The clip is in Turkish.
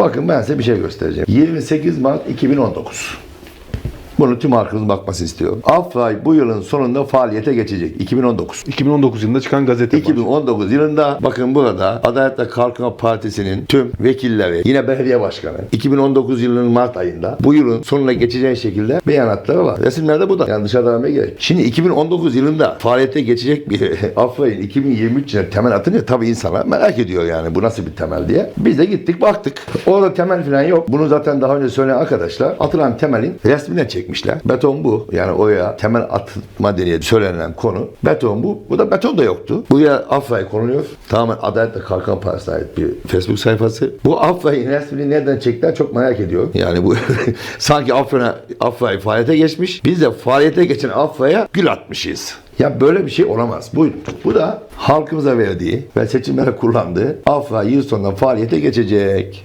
Bakın ben size bir şey göstereceğim. 28 Mart 2019. Bunu tüm halkımızın bakmasını istiyorum. Afray bu yılın sonunda faaliyete geçecek. 2019. 2019 yılında çıkan gazete. 2019 yılında bakın burada Adalet ve Kalkınma Partisi'nin tüm vekilleri yine belediye başkanı 2019 yılının Mart ayında bu yılın sonuna geçeceği şekilde beyanatları var. Resimlerde bu da. Yani dışarıda vermeye gerek. Şimdi 2019 yılında faaliyete geçecek bir Afray'ın 2023 yılına temel atınca tabii insanlar merak ediyor yani bu nasıl bir temel diye. Biz de gittik baktık. Orada temel falan yok. Bunu zaten daha önce söyleyen arkadaşlar atılan temelin resmine çekmişler. Beton bu. Yani oraya temel atma diye söylenen konu. Beton bu. Bu da beton da yoktu. Buraya Afray konuluyor. Tamamen Adalet ve Kalkınma Partisi'ne ait bir Facebook sayfası. Bu Afray'ın resmini nereden çektiler çok merak ediyorum. Yani bu sanki Afray'a Afray faaliyete geçmiş. Biz de faaliyete geçen Afray'a gül atmışız. Ya böyle bir şey olamaz. Buyurun. Bu da halkımıza verdiği ve seçimlere kullandığı Afra yıl sonunda faaliyete geçecek.